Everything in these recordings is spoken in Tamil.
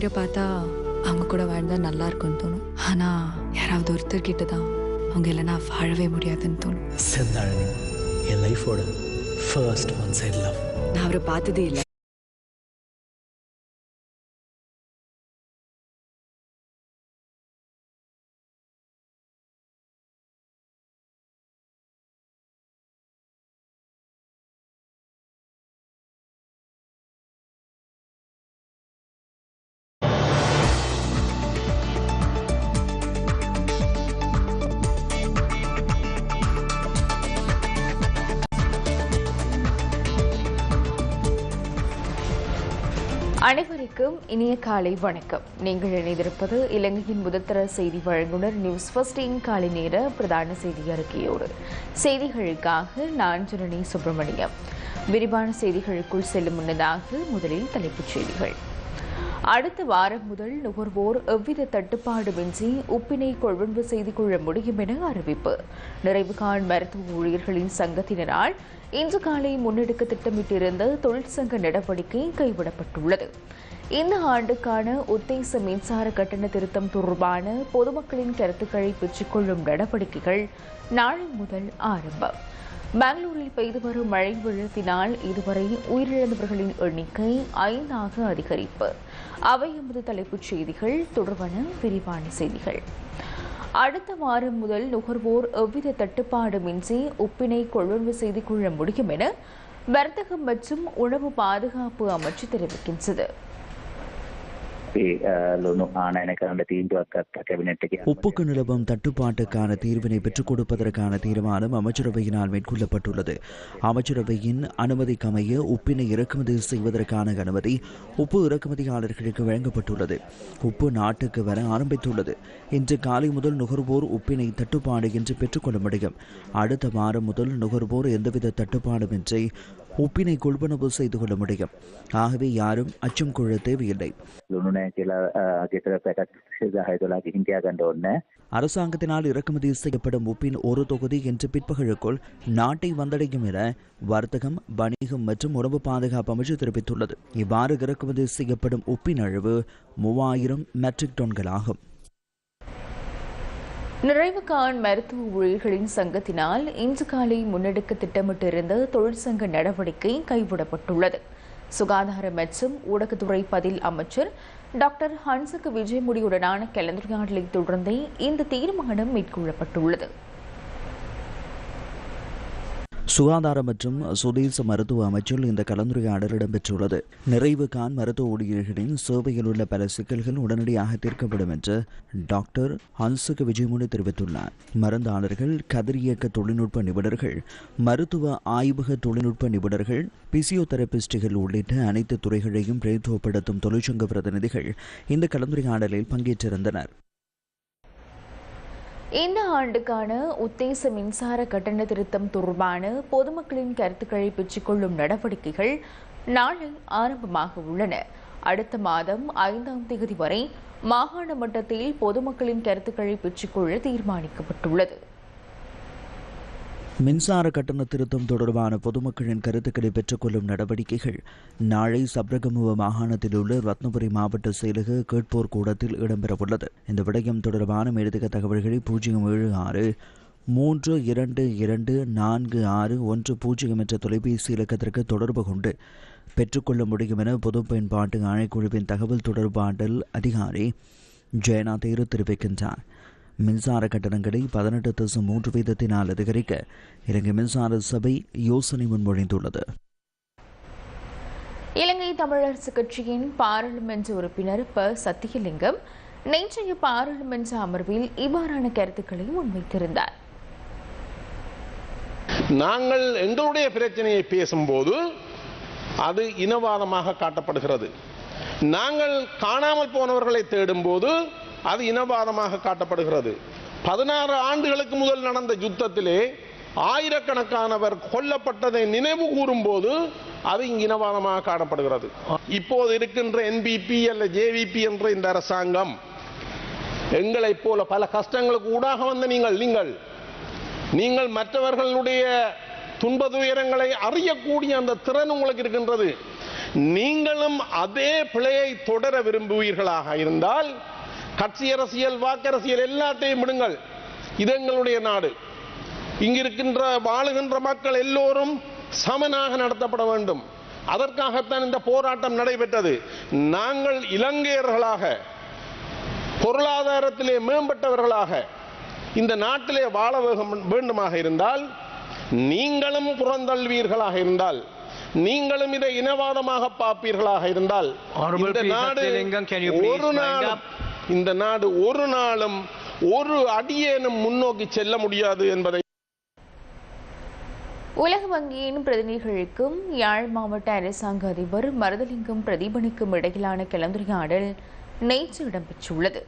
பேரை பார்த்தா அவங்க கூட வாழ்ந்தா நல்லா இருக்கும்னு தோணும். ஆனா யாராவது ஒருத்தர் கிட்ட தான் அவங்க இல்லைன்னா வாழவே முடியாதுன்னு தோணும். செந்தாழனி என் லைஃபோட ஃபர்ஸ்ட் ஒன் சைட் லவ் நான் அவரை பார்த்ததே இல்லை. அனைவருக்கும் இனிய காலை வணக்கம். நீங்கள் இணைந்திருப்பது இலங்கையின் முதல்தர செய்தி வழங்குனர் நியூஸ் ஃபர்ஸ்டின் காலை நேர பிரதான செய்தி அறிக்கையோடு. செய்திகளுக்காக நான் ஜனனி சுப்பிரமணியம். விரிவான செய்திகளுக்குள் செல்லும் முன்னதாக முதலில் தலைப்புச் செய்திகள். அடுத்த வாரம் முதல் நுகர்வோர் எவ்வித தட்டுப்பாடுமின்றி உப்பினை கொள்வனவு செய்து கொள்ள முடியும் என அறிவிப்பு. நிறைவுகாண் மருத்துவ ஊழியர்களின் சங்கத்தினரால் இன்று காலை முன்னெடுக்க திட்டமிட்டிருந்த தொழிற்சங்க நடவடிக்கை கைவிடப்பட்டுள்ளது. இந்த ஆண்டுக்கான உத்தேச மின்சார கட்டண திருத்தம் தொடர்பான பொதுமக்களின் கருத்துக்களை பெற்றுக்கொள்ளும் நடவடிக்கைகள் நாளை முதல் ஆரம்பம். பெங்களூரில் பெய்து வரும் மழை வெள்ளத்தினால் இதுவரை உயிரிழந்தவர்களின் எண்ணிக்கை ஐந்தாக அதிகரிப்பு. அவை எமது தலைப்புச் செய்திகள். தொடர்பான விரிவான செய்திகள். அடுத்த வாரம் முதல் நுகர்வோர் எவ்வித தட்டுப்பாடுமின்றி உப்பினை கொள்வனவு செய்து கொள்ள முடியும் என வர்த்தகம் மற்றும் உணவு பாதுகாப்பு அமைச்சு தெரிவிக்கின்றது. உப்புக்கு நிலவும் தட்டுப்பாட்டுக்கான தீர்வினை பெற்றுக் கொடுப்பதற்கான தீர்மானம் அமைச்சரவையினால் மேற்கொள்ளப்பட்டுள்ளது அமைச்சரவையின் அனுமதிக்கமைய உப்பினை இறக்குமதி செய்வதற்கான அனுமதி உப்பு இறக்குமதியாளர்களுக்கு வழங்கப்பட்டுள்ளது உப்பு நாட்டுக்கு வர ஆரம்பித்துள்ளது இன்று காலை முதல் நுகர்வோர் உப்பினை தட்டுப்பாடு என்று பெற்றுக்கொள்ள முடியும் அடுத்த வாரம் முதல் நுகர்வோர் எந்தவித தட்டுப்பாடுமின்றி ஒப்பினை கொள்வனவு செய்து கொள்ள முடியும். ஆகவே யாரும் அச்சம் கொள்ள தேவையில்லை. அரசாங்கத்தினால் இறக்குமதி செய்யப்படும் உப்பின் ஒரு தொகுதி என்று பிற்பகலுக்குள் நாட்டை வந்தடையும் என வர்த்தகம் வணிகம் மற்றும் உணவு பாதுகாப்பு அமைச்சு தெரிவித்துள்ளது. இவ்வாறு இறக்குமதி செய்யப்படும் உப்பின் அளவு மூவாயிரம் மெட்ரிக் டன்கள் ஆகும். நிறைவுகான் மருத்துவ ஊழியர்களின் சங்கத்தினால் இன்று காலை முன்னெடுக்க திட்டமிட்டிருந்த தொழிற்சங்க நடவடிக்கை கைவிடப்பட்டுள்ளது. சுகாதார மற்றும் ஊடகத்துறை பதில் அமைச்சர் டாக்டர் ஹன்சக் விஜயமுடியுடனான கலந்துரையாடலை தொடர்ந்தே இந்த தீர்மானம் மேற்கொள்ளப்பட்டுள்ளது. சுகாதார மற்றும் சுதேச மருத்துவ அமைச்சில் இந்த கலந்துரையாடல் இடம்பெற்றுள்ளது. நிறைவு கான் மருத்துவ ஊழியர்களின் சேவையில் உள்ள பல சிக்கல்கள் உடனடியாக தீர்க்கப்படும் என்று டாக்டர் ஹன்சுக விஜயமுனி தெரிவித்துள்ளார். மருந்தாளர்கள் கதிரியக்க தொழில்நுட்ப நிபுணர்கள் மருத்துவ ஆய்வக தொழில்நுட்ப நிபுணர்கள் பிசியோதெரபிஸ்டுகள் உள்ளிட்ட அனைத்து துறைகளையும் பிரதித்துவப்படுத்தும் தொழிற்சங்க பிரதிநிதிகள் இந்த கலந்துரையாடலில் பங்கேற்றிருந்தனர். இந்த ஆண்டுக்கான உத்தேச மின்சார கட்டண திருத்தம் தொடர்பான பொதுமக்களின் கருத்துக்களை பெற்றுக்கொள்ளும் நடவடிக்கைகள் நாளை ஆரம்பமாக உள்ளன. அடுத்த மாதம் ஐந்தாம் தேதி வரை மாகாண மட்டத்தில் பொதுமக்களின் கருத்துக்களை பெற்றுக்கொள்ள தீர்மானிக்கப்பட்டுள்ளது. மின்சார கட்டண திருத்தம் தொடர்பான பொதுமக்களின் கருத்துக்களை பெற்றுக்கொள்ளும் நடவடிக்கைகள் நாளை சப்ரகமுவ மாகாணத்தில் உள்ள ரத்னபுரி மாவட்ட செயலக கேட்போர் கூடத்தில் இடம்பெறவுள்ளது. இந்த விடயம் தொடர்பான மேலதிக தகவல்களை பூஜ்ஜியம் ஏழு ஆறு மூன்று இரண்டு இரண்டு நான்கு ஆறு ஒன்று பூஜ்ஜியம் என்ற தொலைபேசி இலக்கத்திற்கு தொடர்பு கொண்டு பெற்றுக்கொள்ள முடியும் என பொது பயன்பாட்டு ஆணைக்குழுவின் தகவல் தொடர்பாடல் அதிகாரி ஜெயனா தேரு தெரிவிக்கின்றார். மின்சார கட்டணங்களை பதினெட்டு தசம் மூன்று வீதத்தினால் அதிகரிக்க இலங்கை மின்சார சபை யோசனை முன்மொழிந்துள்ளது. இலங்கை தமிழரசு கட்சியின் பாராளுமன்ற உறுப்பினர் ப. சத்தியலிங்கம் நேற்றைய பாராளுமன்ற அமர்வில் இவ்வாறான கருத்துக்களை முன்வைத்திருந்தார். நாங்கள் எங்களுடைய பிரச்சனையை பேசும்போது அது இனவாதமாக காட்டப்படுகிறது. நாங்கள் காணாமல் போனவர்களை தேடும்போது அது இனவாதமாக காட்டப்படுகிறது. பதினாறு ஆண்டுகளுக்கு முதல் நடந்த யுத்தத்திலே ஆயிரக்கணக்கானவர் கொல்லப்பட்டதை நினைவு கூறும்போது அது இனவாதமாக காணப்படுகிறது. இப்போது இருக்கின்ற என்பிபி அல்ல ஜேவிபி என்ற இந்த அரசாங்கம் எங்களைப் போல பல கஷ்டங்களுக்கு ஊடாக வந்த நீங்கள் நீங்கள் நீங்கள் மற்றவர்களுடைய துன்ப துயரங்களை அறியக்கூடிய அந்த திறன் உங்களுக்கு இருக்கின்றது. நீங்களும் அதே பிழையை தொடர விரும்புவீர்களாக இருந்தால் கட்சி அரசியல் வாக்கரசியல் எல்லாத்தையும் விடுங்கள். இது எங்களுடைய நாடு. இங்கிருக்கின்ற வாழுகின்ற மக்கள் எல்லோரும் சமனாக நடத்தப்பட வேண்டும். அதற்காகத்தான் இந்த போராட்டம் நடைபெற்றது. நாங்கள் இலங்கையர்களாக பொருளாதாரத்திலே மேம்பட்டவர்களாக இந்த நாட்டிலே வாழ வேண்டுமாக இருந்தால் நீங்களும் புறந்தள்வீர்களாக இருந்தால் நீங்களும் இதை இனவாதமாக பார்ப்பீர்களாக இருந்தால் P. நாடு இந்த நாடு ஒரு நாளும் ஒரு அடியேனும் முன்னோக்கி செல்ல முடியாது என்பதை உலக வங்கியின் பிரதிநிதிகளுக்கும் யாழ் மாவட்ட அரசாங்க அதிபர் மருதலிங்கம் பிரதீபனுக்கும் இடையிலான கலந்துரையாடல் நேற்று இடம்பெற்றுள்ளது.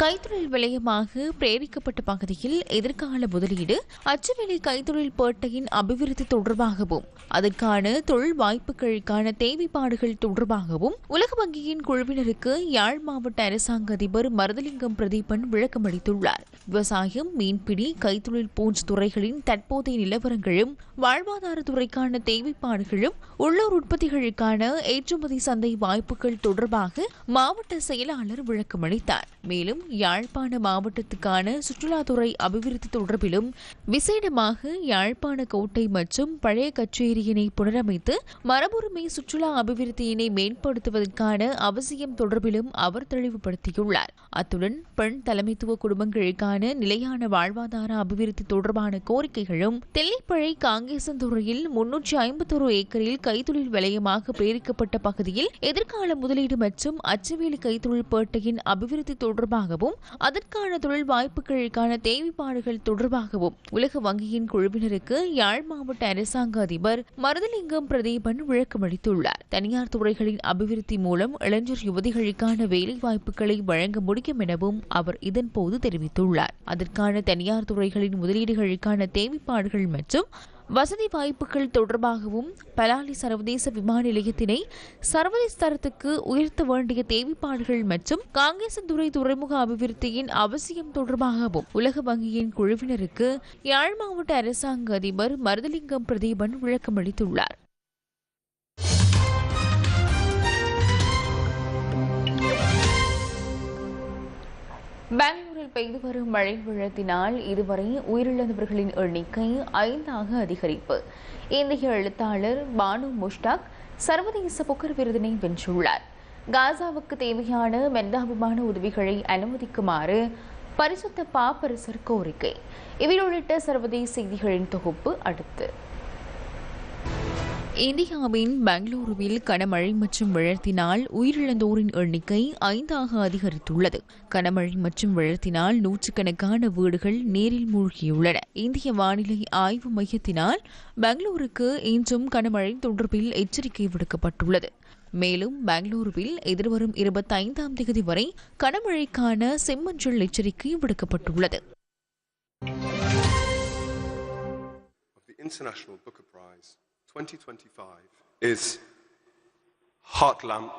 கைத்தொழில் விளையமாக பிரேரிக்கப்பட்ட பகுதியில் எதிர்கால முதலீடு அச்சுவேலை கைத்தொழில் பேட்டையின் அபிவிருத்தி தொடர்பாகவும் அதற்கான தொழில் வாய்ப்புகளுக்கான தேவைப்பாடுகள் தொடர்பாகவும் உலக வங்கியின் குழுவினருக்கு யாழ் மாவட்ட அரசாங்க அதிபர் மருதலிங்கம் பிரதீபன் விளக்கம் அளித்துள்ளார். விவசாயம் மீன்பிடி கைத்தொழில் போன்ற துறைகளின் தற்போதைய நிலவரங்களும் வாழ்வாதாரத்துறைக்கான தேவைப்பாடுகளும் உள்ளூர் உற்பத்திகளுக்கான ஏற்றுமதி சந்தை வாய்ப்புகள் தொடர்பாக மாவட்ட செயலாளர் விளக்கமளித்தார் மேலும் யாழ்ப்பாண மாவட்டத்துக்கான சுற்றுலாத்துறை அபிவிருத்தி தொடர்பிலும் விசேடமாக யாழ்ப்பாண கோட்டை மற்றும் பழைய கச்சேரியினை புனரமைத்து மரபுரிமை சுற்றுலா அபிவிருத்தியினை மேம்படுத்துவதற்கான அவசியம் தொடர்பிலும் அவர் தெளிவுபடுத்தியுள்ளார். அத்துடன் பெண் தலைமைத்துவ குடும்பங்களுக்கான நிலையான வாழ்வாதார அபிவிருத்தி தொடர்பான கோரிக்கைகளும் தெல்லிப்பழை காங்கேசந்துறையில் முன்னூற்றி ஐம்பத்தொரு ஏக்கரில் கைத்தொழில் வலயமாக பெயரிக்கப்பட்ட பகுதியில் எதிர்கால முதலீடு மற்றும் அச்சுவேலி கைத்தொழில் பேட்டையின் அபிவிருத்தி தொடர்பாக தொடர்பாகவும் அதற்கான தொழில் வாய்ப்புகளுக்கான தேவைப்பாடுகள் தொடர்பாகவும் உலக வங்கியின் குழுவினருக்கு யாழ் மாவட்ட அரசாங்க அதிபர் மருதலிங்கம் பிரதீபன் விளக்கமளித்துள்ளார் தனியார் துறைகளின் அபிவிருத்தி மூலம் இளைஞர் யுவதிகளுக்கான வேலை வாய்ப்புகளை வழங்க முடியும் எனவும் அவர் இதன்போது தெரிவித்துள்ளார். அதற்கான தனியார் துறைகளின் முதலீடுகளுக்கான தேவைப்பாடுகள் மற்றும் வசதி வாய்ப்புகள் தொடர்பாகவும் பலாலி சர்வதேச விமான நிலையத்தினை சர்வதேச தரத்துக்கு உயர்த்த வேண்டிய தேவைப்பாடுகள் மற்றும் காங்கேசந்துறை துறைமுக அபிவிருத்தியின் அவசியம் தொடர்பாகவும் உலக வங்கியின் குழுவினருக்கு யாழ் மாவட்ட அரசாங்க அதிபர் மருதலிங்கம் பிரதீபன் விளக்கமளித்துள்ளார் பெய்து வரும் மழை வெள்ளத்தினால் இதுவரை உயிரிழந்தவர்களின் எண்ணிக்கை ஐந்தாக அதிகரிப்பு. இந்திய எழுத்தாளர் பானு முஷ்டாக் சர்வதேச புக்கர் விருதினை வென்றுள்ளார். காசாவுக்கு தேவையான மெந்தாபமான உதவிகளை அனுமதிக்குமாறு பரிசுத்த பாப்பரசர் கோரிக்கை. இவை உள்ளிட்ட சர்வதேச செய்திகளின் தொகுப்பு அடுத்து. இந்தியாவின் பெங்களூருவில் கனமழை மற்றும் வெள்ளத்தினால் உயிரிழந்தோரின் எண்ணிக்கை ஐந்தாக அதிகரித்துள்ளது. கனமழை மற்றும் வெள்ளத்தினால் நூற்றுக்கணக்கான வீடுகள் நீரில் மூழ்கியுள்ளன. இந்திய வானிலை ஆய்வு மையத்தினால் பெங்களூருக்கு இன்றும் கனமழை தொடர்பில் எச்சரிக்கை விடுக்கப்பட்டுள்ளது. மேலும் பெங்களூருவில் எதிர்வரும் இருபத்தைந்தாம் தேதி வரை கனமழைக்கான செம்மஞ்சள் எச்சரிக்கை விடுக்கப்பட்டுள்ளது. International Booker Prize. 2025 is Heart Lamp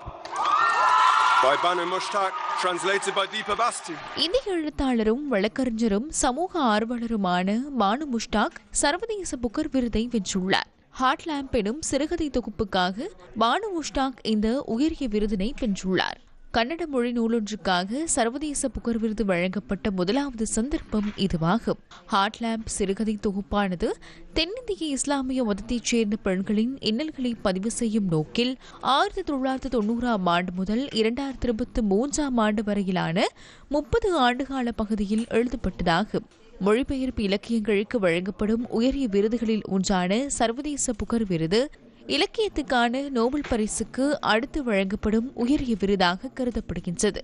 by Banu Mushtaq, translated by Deepa Basti. இந்திய எழுத்தாளரும் வழக்கறிஞரும் சமூக ஆர்வலருமான மானு முஷ்டாக் சர்வதேச புக்கர் விருதை வென்றுள்ளார் ஹார்ட் லேம்ப் எனும் சிறுகதை தொகுப்புக்காக பானு முஷ்டாக் இந்த உயரிய விருதினை வென்றுள்ளார் கன்னட மொழி நூலொன்றுக்காக சர்வதேச புகர் விருது வழங்கப்பட்ட முதலாவது சந்தர்ப்பம் இதுவாகும். ஹாட்லாம்ப் சிறுகதை தொகுப்பானது தென்னிந்திய இஸ்லாமிய மதத்தைச் சேர்ந்த பெண்களின் இன்னல்களை பதிவு செய்யும் நோக்கில் ஆயிரத்தி தொள்ளாயிரத்தி தொண்ணூறாம் ஆண்டு முதல் இரண்டாயிரத்தி இருபத்தி மூன்றாம் ஆண்டு வரையிலான முப்பது ஆண்டுகால பகுதியில் எழுதப்பட்டதாகும். மொழிபெயர்ப்பு இலக்கியங்களுக்கு வழங்கப்படும் உயரிய விருதுகளில் ஒன்றான சர்வதேச புகர் விருது இலக்கியத்துக்கான நோபல் பரிசுக்கு அடுத்து வழங்கப்படும் உயரிய விருதாக கருதப்படுகின்றது.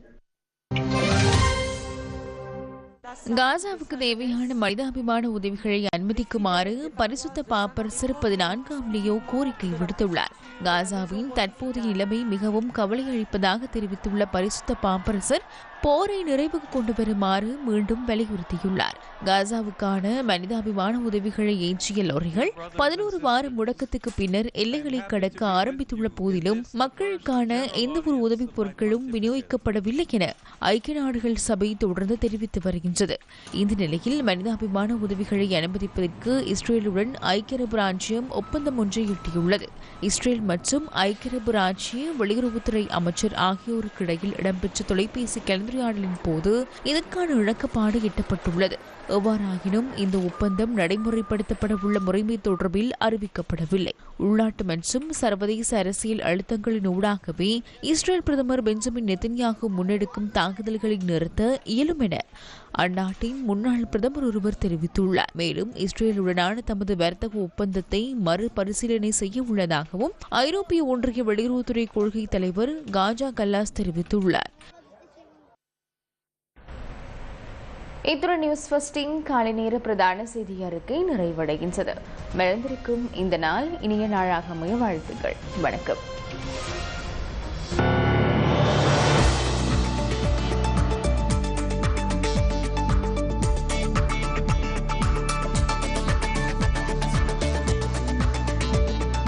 காசாவுக்கு தேவையான மனிதாபிமான உதவிகளை அனுமதிக்குமாறு பரிசுத்த பாப்பர் சிறு நான்காம் லியோ கோரிக்கை விடுத்துள்ளார். காசாவின் தற்போதைய நிலைமை மிகவும் கவலை அளிப்பதாக தெரிவித்துள்ள பரிசுத்த பாப்பரசர் போரை நிறைவுக்கு கொண்டு வருமாறு மீண்டும் வலியுறுத்தியுள்ளார். காசாவுக்கான மனிதாபிமான உதவிகளை ஏற்றிய லாரிகள் பதினோரு வார முடக்கத்துக்கு பின்னர் எல்லைகளை கடக்க ஆரம்பித்துள்ள போதிலும் மக்களுக்கான எந்த ஒரு உதவிப் பொருட்களும் விநியோகிக்கப்படவில்லை என ஐக்கிய நாடுகள் சபை தொடர்ந்து தெரிவித்து வருகின்றது. இந்த நிலையில் மனிதாபிமான உதவிகளை அனுமதிப்பதற்கு இஸ்ரேலுடன் ஐக்கிய அரபு ராஜ்யம் ஒப்பந்தம் ஒன்றை எட்டியுள்ளது. இஸ்ரேல் மற்றும் ஐக்கிய அரபு ராஜ்ய வெளியுறவுத்துறை அமைச்சர் ஆகியோருக்கு இடையில் இடம்பெற்ற தொலைபேசி கலந்துரையாடலின் போது இதற்கான இழக்கப்பாடு எட்டப்பட்டுள்ளது. எவ்வாறாயினும் இந்த ஒப்பந்தம் நடைமுறைப்படுத்தப்பட உள்ள முறைமை தொடர்பில் அறிவிக்கப்படவில்லை. உள்நாட்டு மற்றும் சர்வதேச அரசியல் அழுத்தங்களின் ஊடாகவே இஸ்ரேல் பிரதமர் பெஞ்சமின் நெத்தன்யாகு முன்னெடுக்கும் தாக்குதல்களை நிறுத்த இயலும் என அந்நாட்டின் முன்னாள் பிரதமர் ஒருவர் தெரிவித்துள்ளார். மேலும் இஸ்ரேலுடனான தமது வர்த்தக ஒப்பந்தத்தை மறுபரிசீலனை செய்ய உள்ளதாகவும் ஐரோப்பிய ஒன்றிய வெளியுறவுத்துறை கொள்கை தலைவர் காஜா கல்லாஸ் தெரிவித்துள்ளார். இத்துடன் நியூஸ் ஃபஸ்டிங் காலை நேர பிரதான செய்தி அறிக்கை நிறைவடைகின்றது. மறந்திருக்கும் இந்த நாள் இனிய நாளாக அமைய வாழ்த்துக்கள். வணக்கம்.